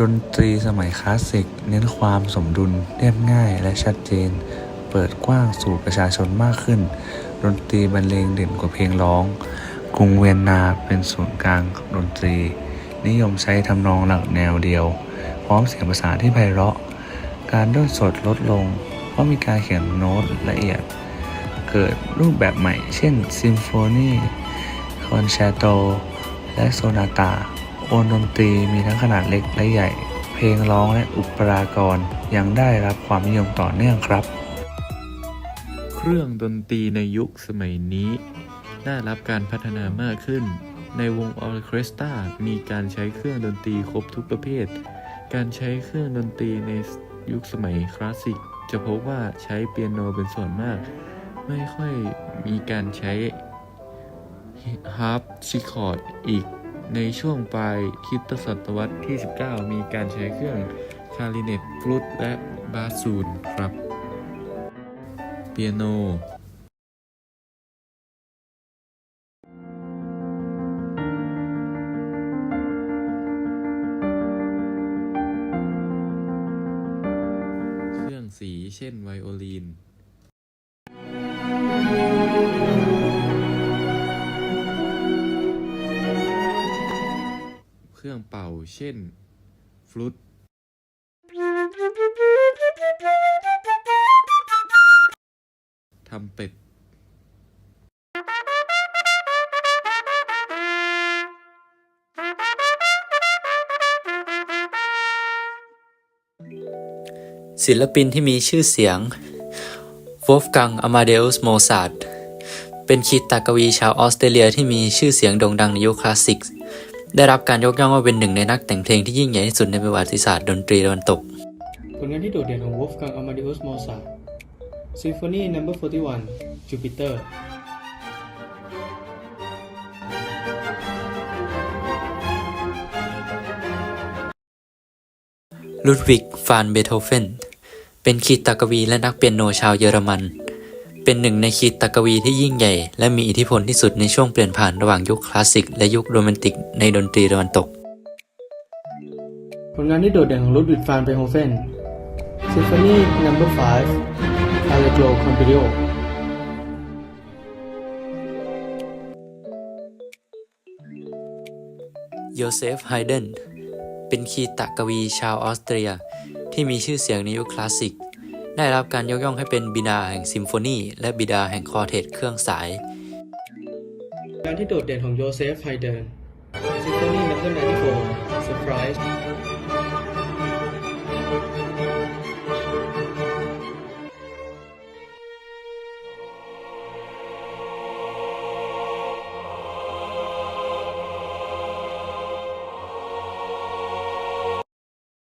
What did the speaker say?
ดนตรีสมัยคลาสสิก เน้นความสมดุลเรียบง่ายและชัดเจน เปิดกว้างสู่ประชาชนมากขึ้น ดนตรีบรรเลงเด่นกว่าเพลงร้อง กรุงเวียนนาเป็นศูนย์กลางของดนตรี นิยมใช้ทำนองหลักแนวเดียว พร้อมเสียงประสานที่ไพเราะ การด้นสดลดลง เพราะมีการเขียนโน้ตละเอียด เกิดรูปแบบใหม่ เช่นซิมโฟนีคอนแชโตและโซนาตา โอนดนตรีมีทั้งขนาดเล็กและใหญ่ เพลงร้องและอุปรากรยังได้รับความนิยมต่อเนื่องครับ เครื่องดนตรีในยุคสมัยนี้ ได้รับการพัฒนามากขึ้น ในวงออเคสตรามีการใช้เครื่องดนตรีครบทุกประเภท การใช้เครื่องดนตรีในยุคสมัยคลาสสิก จะพบว่าใช้เปียโนเป็นส่วนมาก ไม่ค่อยมีการใช้ฮาร์ปซิคอร์ดอีก ในช่วงปลายคริสตศตวรรษที่ 19 มีการใช้เครื่องคาริเนตฟลุตและบาซูนครับ เปียโน เครื่องสีเช่นไวโอลิน รื่องเป่า เช่น ฟลุต ทำเป็ด ศิลปินที่มีชื่อเสียงวอฟกังอมาเดอุสโมซาร์ทเป็นคีตากวีชาวออสเตรเลียที่มีชื่อเสียงโด่งดังในยุคคลาสสิก ได้รับการยกย่องว่าเป็นหนึ่งในนักแต่งเพลงที่ยิ่งใหญ่ที่สุดในประวัติศาสตร์ดนตรีตะวันตก ผลงานที่โดดเด่นของ Wolfgang Amadeus Mozart Symphony No. 41 Jupiter ลุดวิก ฟาน เบโธเฟน เป็นคีตากวีและนักเปียโนชาวเยอรมัน เป็นหนึ่งในคีตากวีที่ยิ่งใหญ่ และมีอิทธิพลที่สุดในช่วงเปลี่ยนผ่านระหว่างยุคคลาสสิก และยุคโรแมนติกในดนตรีตะวันตก ผลงานที่โดดเด่นของ Ludwig van Beethoven Symphony No. 5 Allegro con brio โยเซฟไฮเดนเป็นคีตกวีชาวออสเตรีย ที่มีชื่อเสียงในยุคคลาสสิก ได้รับการยกย่องให้เป็นบิดาแห่งซิมโฟนีและบิดาแห่งคอร์เทตเครื่องสาย การที่โดดเด่นของโยเซฟไฮเดน Symphony No. 94 Surprise